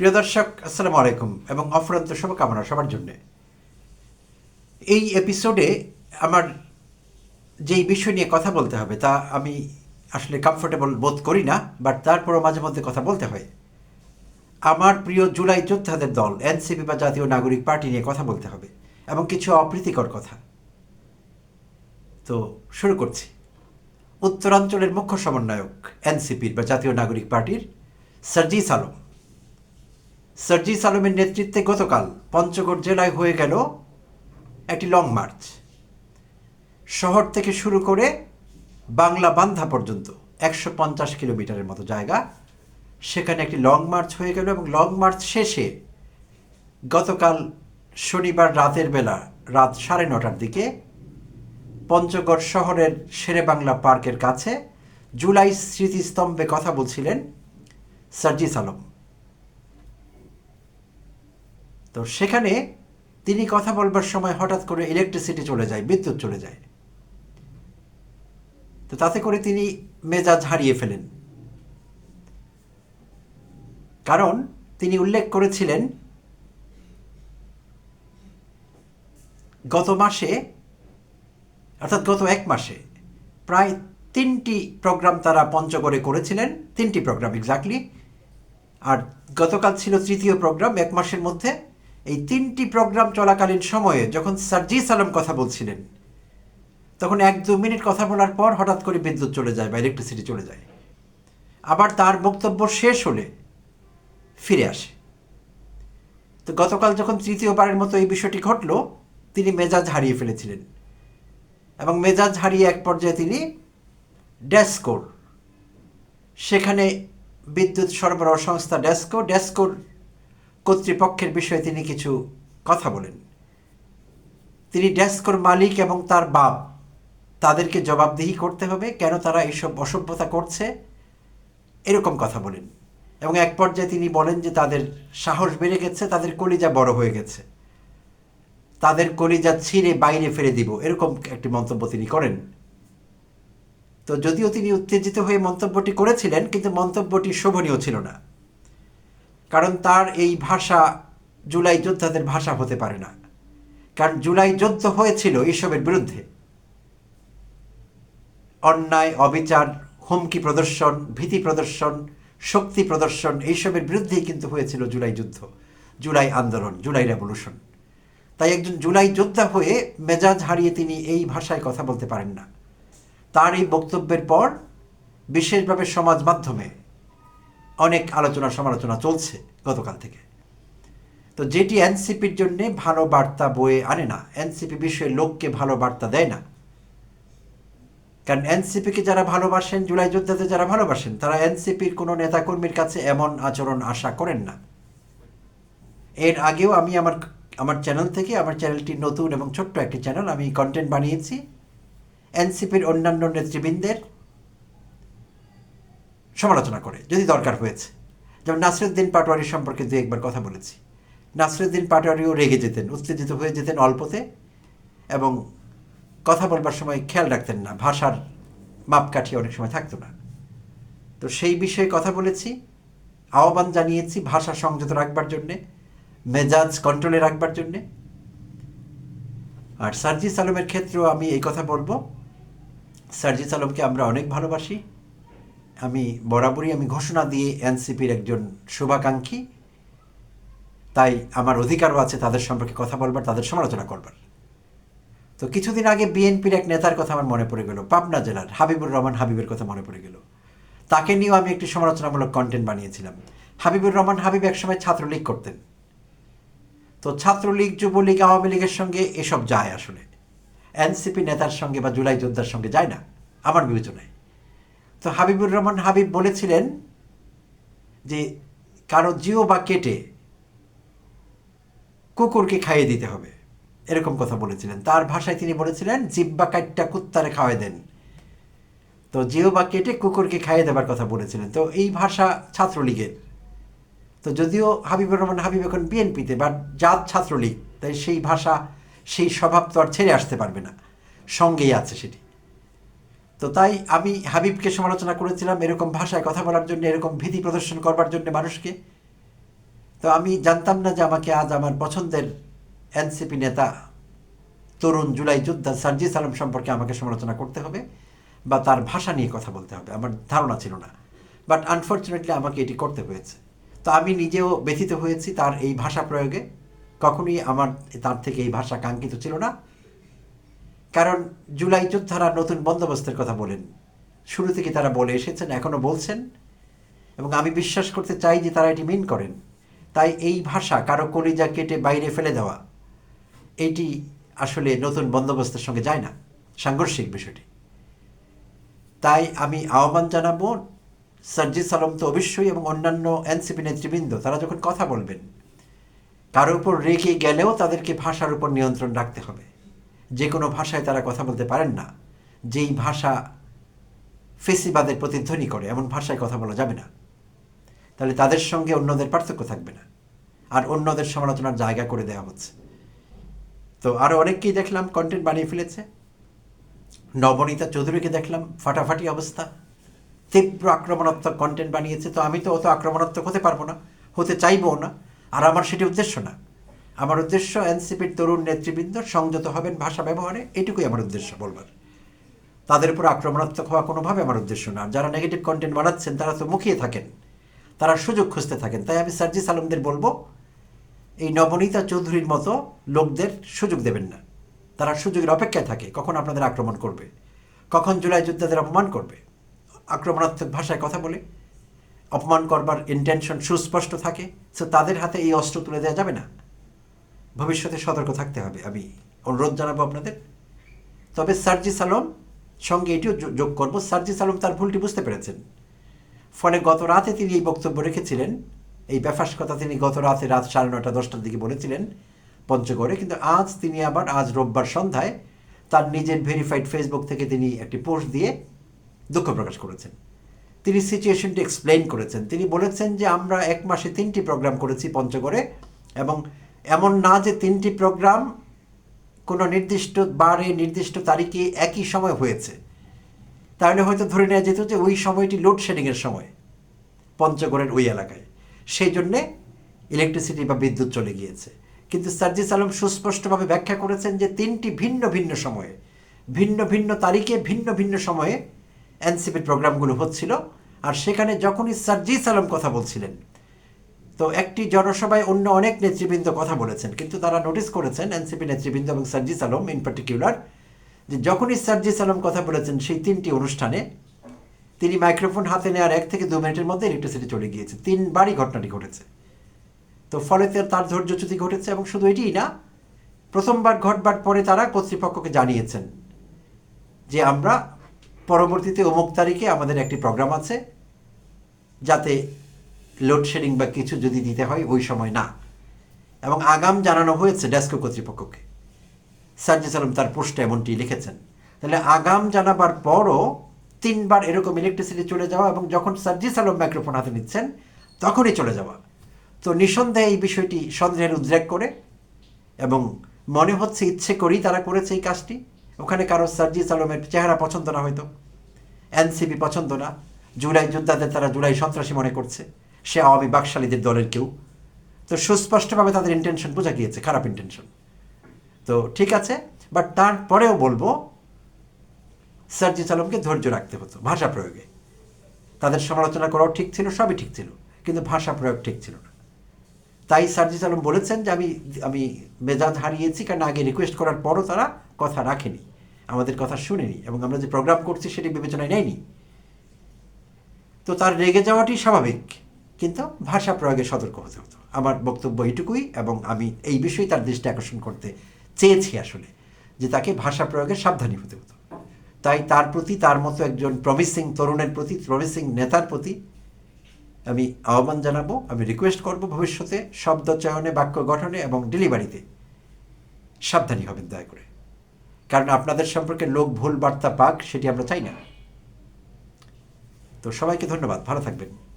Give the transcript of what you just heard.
প্রিয় দর্শক, আসসালামু আলাইকুম এবং অফরান্ত শুভকামনা সবার জন্যে। এই এপিসোডে আমার যেই বিষয় নিয়ে কথা বলতে হবে তা আমি আসলে কমফোর্টেবল বোধ করি না বাট তারপরও মাঝে মধ্যে কথা বলতে হয়। আমার প্রিয় জুলাই যোদ্ধাদের দল, এনসিপি বা জাতীয় নাগরিক পার্টি নিয়ে কথা বলতে হবে এবং কিছু অপ্রীতিকর কথা। তো শুরু করছি। উত্তরাঞ্চলের মুখ্য সমন্বয়ক এনসিপির বা জাতীয় নাগরিক পার্টির সার্জিস আলম। সার্জিস আলমের নেতৃত্বে গতকাল পঞ্চগড় জেলায় হয়ে গেল একটি লং মার্চ শহর থেকে শুরু করে বাংলা বান্ধা পর্যন্ত একশো পঞ্চাশ কিলোমিটারের মতো জায়গা। সেখানে একটি লং মার্চ হয়ে গেল এবং লং মার্চ শেষে গতকাল শনিবার রাতের বেলা রাত সাড়ে নটার দিকে পঞ্চগড় শহরের শেরেবাংলা পার্কের কাছে জুলাই স্মৃতিস্তম্ভে কথা বলছিলেন সার্জিস আলম তো সেখানে তিনি কথা বলবার সময় হঠাৎ করে ইলেকট্রিসিটি চলে যায়, বিদ্যুৎ চলে যায়। তো তাতে করে তিনি মেজাজ হারিয়ে ফেলেন। কারণ তিনি উল্লেখ করেছিলেন, গত মাসে, অর্থাৎ গত এক মাসে প্রায় তিনটি প্রোগ্রাম তারা পঞ্চগড়ে করেছিলেন, তিনটি প্রোগ্রাম এক্স্যাক্টলি আর গতকাল ছিল তৃতীয় প্রোগ্রাম এক মাসের মধ্যে। এই তিনটি প্রোগ্রাম চলাকালীন সময়ে যখন সার্জিস আলম কথা বলছিলেন, তখন এক দু মিনিট কথা বলার পর হঠাৎ করে বিদ্যুৎ চলে যায় বা ইলেকট্রিসিটি চলে যায়। আবার তার বক্তব্য শেষ হলে ফিরে আসে। তো গতকাল যখন তৃতীয়বারের মতো এই বিষয়টি ঘটল, তিনি মেজাজ হারিয়ে ফেলেছিলেন এবং মেজাজ হারিয়ে এক পর্যায়ে তিনি ড্যাসকোর সেখানে বিদ্যুৎ সরবরাহ সংস্থা ডেস্কো, ডেস্কোর কর্তৃপক্ষের বিষয়ে তিনি কিছু কথা বলেন। তিনি ডেস্কোর মালিক এবং তার বাপ। তাদেরকে জবাবদিহি করতে হবে, কেন তারা এইসব অসভ্যতা করছে? এরকম কথা বলেন। এবং এক পর্যায়ে তিনি বলেন যে তাদের সাহস বেড়ে গেছে, তাদের কলিজা বড় হয়ে গেছে। তাদের কলিজা ছিঁড়ে বাইরে ফেলে দিব, এরকম একটি মন্তব্য তিনি করেন। তো যদিও তিনি উত্তেজিত হয়ে মন্তব্যটি করেছিলেন, কিন্তু মন্তব্যটি শোভনীয় ছিল না। কারণ তার এই ভাষা জুলাই যোদ্ধাদের ভাষা হতে পারে না। কারণ জুলাই যুদ্ধ হয়েছিল এইসবের বিরুদ্ধে। অন্যায়, অবিচার, হুমকি প্রদর্শন, ভীতি প্রদর্শন, শক্তি প্রদর্শন এইসবের বিরুদ্ধেই কিন্তু হয়েছিল জুলাই যুদ্ধ, জুলাই আন্দোলন, জুলাই রেভলিউশন তাই একজন জুলাই যোদ্ধা হয়ে মেজাজ হারিয়ে তিনি এই ভাষায় কথা বলতে পারেন না। তার এই বক্তব্যের পর বিশেষভাবে সমাজ মাধ্যমে অনেক আলোচনা সমালোচনা চলছে গতকাল থেকে। তো যেটি এনসিপির জন্যে ভালো বার্তা বয়ে আনে না, এনসিপি বিষয়ে লোককে ভালো বার্তা দেয় না। কারণ এনসিপিকে যারা ভালোবাসেন, জুলাই যোদ্ধাতে যারা ভালোবাসেন, তারা এনসিপির কোনো নেতাকর্মীর কাছে এমন আচরণ আশা করেন না। এর আগেও আমি আমার আমার চ্যানেল থেকে, আমার চ্যানেলটি নতুন এবং ছোট্ট একটি চ্যানেল আমি কন্টেন্ট বানিয়েছি। এনসিপির অন্যান্য নেতৃবৃন্দের সমালোচনা করে, যদি দরকার হয়েছে। যেমন নাসরুদ্দিন পাটোয়ারি সম্পর্কে দু একবার কথা বলেছি। নাসরুদ্দিন পাটোয়ারিও রেগে যেতেন, উত্তেজিত হয়ে যেতেন অল্পতে এবং কথা বলবার সময় খেয়াল রাখতেন না, ভাষার মাপকাঠি অনেক সময় থাকতো না। তো সেই বিষয়ে কথা বলেছি, আহ্বান জানিয়েছি ভাষা সংযত রাখবার জন্যে, মেজাজ কন্ট্রোলে রাখবার জন্যে। আর সার্জিস আলমের ক্ষেত্রেও আমি এই কথা বলব। সার্জিস আলমকে আমরা অনেক ভালোবাসি। আমি, বরাবরই আমি ঘোষণা দিয়ে এনসিপির একজন শুভাকাঙ্ক্ষী। তাই আমার অধিকারও আছে তাদের সম্পর্কে কথা বলবার, তাদের সমালোচনা করবার। তো কিছুদিন আগে বিএনপির এক নেতার কথা আমার মনে পড়ে গেল, পাবনা জেলার হাবিবুর রহমান হাবিবের কথা মনে পড়ে গেল। তাকে নিয়েও আমি একটি সমালোচনামূলক কন্টেন্ট বানিয়েছিলাম। হাবিবুর রহমান হাবিব একসময় ছাত্রলীগ করতেন। তো ছাত্রলীগ, যুবলীগ, আওয়ামী লীগের সঙ্গে এসব যায় আসলে। এনসিপি নেতার সঙ্গে বা জুলাই যোদ্ধার সঙ্গে যায় না, আমার বিবেচনায়। তো হাবিবুর রহমান হাবিব বলেছিলেন যে কারও জিও বা কেটে কুকুরকে খাইয়ে দিতে হবে। এরকম কথা বলেছিলেন। তার ভাষায় তিনি বলেছিলেন, জিব্বা কাটটা কুত্তারে খাওয়াই দেন। তো জিও বা কেটে কুকুরকে খাইয়ে দেবার কথা বলেছিলেন। তো এই ভাষা ছাত্রলীগের। তো যদিও হাবিবুর রহমান হাবিব এখন বিএনপিতে বা জাত ছাত্রলীগ, তাই সেই ভাষা, সেই স্বভাব তো আর ছেড়ে আসতে পারবে না। সঙ্গেই আছে সেটি। তো তাই আমি হাবিবকে সমালোচনা করেছিলাম এরকম ভাষায় কথা বলার জন্য, এরকম ভীতি প্রদর্শন করবার জন্য মানুষকে। তো আমি জানতাম না যে আমাকে আজ আমার পছন্দের এনসিপি নেতা তরুণ জুলাই যোদ্ধা সার্জিস আলম সম্পর্কে আমাকে সমালোচনা করতে হবে বা তার ভাষা নিয়ে কথা বলতে হবে। আমার ধারণা ছিল না। বাট আনফর্চুনেটলি আমাকে এটি করতে হয়েছে। তো আমি নিজেও ব্যথিত হয়েছি তার এই ভাষা প্রয়োগে। কখনোই আমার, তার থেকে এই ভাষা কাঙ্ক্ষিত ছিল না। কারণ জুলাই যোদ্ধারা নতুন বন্দোবস্তের কথা বলেন। শুরু থেকে তারা বলে এসেছেন এখনও বলছেন। এবং আমি বিশ্বাস করতে চাই যে তারা এটি মিন করেন। তাই এই ভাষা কারও কলিজা কেটে বাইরে ফেলে দেওয়া, এটি আসলে নতুন বন্দোবস্তের সঙ্গে যায় না, সাংঘর্ষিক বিষয়টি। তাই আমি আহ্বান জানাব সার্জিস আলম তো অবশ্যই এবং অন্যান্য এনসিপি নেতৃবৃন্দ, তারা যখন কথা বলবেন, কারও উপর রেগে গেলেও তাদেরকে ভাষার উপর নিয়ন্ত্রণ রাখতে হবে। যে কোনো ভাষায় তারা কথা বলতে পারেন না। যেই ভাষা ফেসিবাদের প্রতিধ্বনি করে, এমন ভাষায় কথা বলা যাবে না। তাহলে তাদের সঙ্গে অন্যদের পার্থক্য থাকবে না। আর অন্যদের সমালোচনার জায়গা করে দেওয়া হচ্ছে। তো আরও অনেককেই দেখলাম কন্টেন্ট বানিয়ে ফেলেছে। নবনীতা চৌধুরীকে দেখলাম, ফাটাফাটি অবস্থা। তীব্র আক্রমণাত্মক কন্টেন্ট বানিয়েছে। তো আমি তো অত আক্রমণাত্মক হতে পারব না, হতে চাইবও না। আর আমার সেটি উদ্দেশ্য না। আমার উদ্দেশ্য এনসিপির তরুণ নেতৃবৃন্দ সংযত হবেন ভাষা ব্যবহারে, এটুকুই আমার উদ্দেশ্য বলবার। তাদের উপর আক্রমণাত্মক হওয়া কোনোভাবে আমার উদ্দেশ্য না। যারা নেগেটিভ কন্টেন্ট বানাচ্ছেন, তারা তো মুখিয়ে থাকেন। তারা সুযোগ খুঁজতে থাকেন। তাই আমি সার্জিস আলমদের বলব, এই নবনীতা চৌধুরীর মতো লোকদের সুযোগ দেবেন না। তারা সুযোগের অপেক্ষায় থাকে, কখন আপনাদের আক্রমণ করবে? কখন জুলাই যোদ্ধাদের অপমান করবে? আক্রমণাত্মক ভাষায় কথা বলে, অপমান করবার ইন্টেনশন সুস্পষ্ট থাকে সো তাদের হাতে এই অস্ত্র তুলে দেওয়া যাবে না। ভবিষ্যতে সতর্ক থাকতে হবে, আমি অনুরোধ জানাব আপনাদের। তবে সার্জিস আলম সঙ্গে এটিও যোগ করব সার্জিস আলম তার ভুলটি বুঝতে পেরেছেন। ফলে গত রাতে তিনি এই বক্তব্য রেখেছিলেন, এই ব্যাফাস কথা তিনি গত রাতে রাত সাড়ে নটা দশটার দিকে বলেছিলেন পঞ্চগড়ে, কিন্তু আজ তিনি আবার, আজ রোববার সন্ধ্যায় তার নিজের ভেরিফাইড ফেসবুক থেকে তিনি একটি পোস্ট দিয়ে দুঃখ প্রকাশ করেছেন। তিনি সিচুয়েশনটি এক্সপ্লেন করেছেন। তিনি বলেছেন যে আমরা এক মাসে তিনটি প্রোগ্রাম করেছি পঞ্চগড়ে এবং এমন না যে তিনটি প্রোগ্রাম কোনো নির্দিষ্ট বারে, নির্দিষ্ট তারিখে একই সময় হয়েছে। তাহলে হয়তো ধরে নেওয়া যেত যে ওই সময়টি লোডশেডিংয়ের সময়, পঞ্চগড়ের ওই এলাকায়। সেই জন্যে ইলেকট্রিসিটি বা বিদ্যুৎ চলে গিয়েছে। কিন্তু সার্জিস আলম সুস্পষ্টভাবে ব্যাখ্যা করেছেন যে তিনটি ভিন্ন ভিন্ন সময়ে, ভিন্ন ভিন্ন তারিখে, ভিন্ন ভিন্ন সময়ে এনসিপির প্রোগ্রামগুলো হচ্ছিল। আর সেখানে যখনই সার্জিস আলম কথা বলছিলেন তো একটি জনসভায় অন্য অনেক নেতৃবৃন্দ কথা বলেছেন, কিন্তু তারা নোটিস করেছেন, এনসিপি নেতৃবৃন্দ এবং সার্জিস আলম ইন পার্টিকুলার যে যখনই সার্জিস আলম কথা বলেছেন সেই তিনটি অনুষ্ঠানে, তিনি মাইক্রোফোন হাতে নেওয়ার এক থেকে দু মিনিটের মধ্যে ইলেকট্রিসিটি চলে গিয়েছে। তিনবারই ঘটনাটি ঘটেছে। তো ফলে তার- ধৈর্যচ্যুতি ঘটেছে এবং শুধু এটিই না, প্রথমবার ঘটবার পরে তারা কর্তৃপক্ষকে জানিয়েছেন যে আমরা পরবর্তীতে অমুক তারিখে আমাদের একটি প্রোগ্রাম আছে, যাতে লোডশেডিং বা কিছু যদি দিতে হয়, ওই সময় না। এবং আগাম জানানো হয়েছে ডেস্কো কর্তৃপক্ষকে। সার্জিস আলম তার পোস্টে এমনটি লিখেছেন। তাহলে আগাম জানাবার পরও তিনবার এরকম ইলেকট্রিসিটি চলে যাওয়া এবং যখন সার্জিস আলম মাইক্রোফোন হাতে নিচ্ছেন, তখনই চলে যাওয়া। তো নিঃসন্দেহে এই বিষয়টি সন্দেহের উদ্রেক করে এবং মনে হচ্ছে ইচ্ছে করেই তারা করেছে এই কাজটি। ওখানে কারও সার্জিস আলমের চেহারা পছন্দ না হয়তো। এনসিপি পছন্দ না। জুলাই যোদ্ধাদের তারা জুলাই সন্ত্রাসী মনে করছে। সে আওয়ামী বাকশালীদের দলের কেউ। তো সুস্পষ্টভাবে তাদের ইন্টেনশন বোঝা গিয়েছে, খারাপ ইন্টেনশন তো ঠিক আছে বাট তারপরেও বলব, সার্জিস আলমকে ধৈর্য রাখতে হতো, ভাষা প্রয়োগে। তাদের সমালোচনা করাও ঠিক ছিল, সবই ঠিক ছিল, কিন্তু ভাষা প্রয়োগ ঠিক ছিল না। তাই সার্জিস আলম বলেছেন যে আমি আমি মেজাজ হারিয়েছি, কারণ আগে রিকোয়েস্ট করার পরও তারা কথা রাখেনি, আমাদের কথা শুনেনি, এবং আমরা যে প্রোগ্রাম করছি সেটি বিবেচনায় নেয়নি। তো তার রেগে যাওয়াটি স্বাভাবিক। কিন্তু ভাষা প্রয়োগে সতর্ক হতে হতো। আমার বক্তব্য এইটুকুই এবং আমি এই বিষয়ে তার দৃষ্টি আকর্ষণ করতে চেয়েছি আসলে, যে তাকে ভাষা প্রয়োগে সাবধানী হতে হতো। তাই তার প্রতি, তার মতো একজন প্রমিসিং তরুণের প্রতি প্রমিসিং নেতার প্রতি আমি আহ্বান জানাব, আমি রিকোয়েস্ট করব ভবিষ্যতে শব্দ চয়নে, বাক্য গঠনে এবং ডেলিভারিতে সাবধানী হবেন দয়া করে। কারণ আপনাদের সম্পর্কে লোক ভুল বার্তা পাক, সেটি আমরা চাই না। তো সবাইকে ধন্যবাদ। ভালো থাকবেন।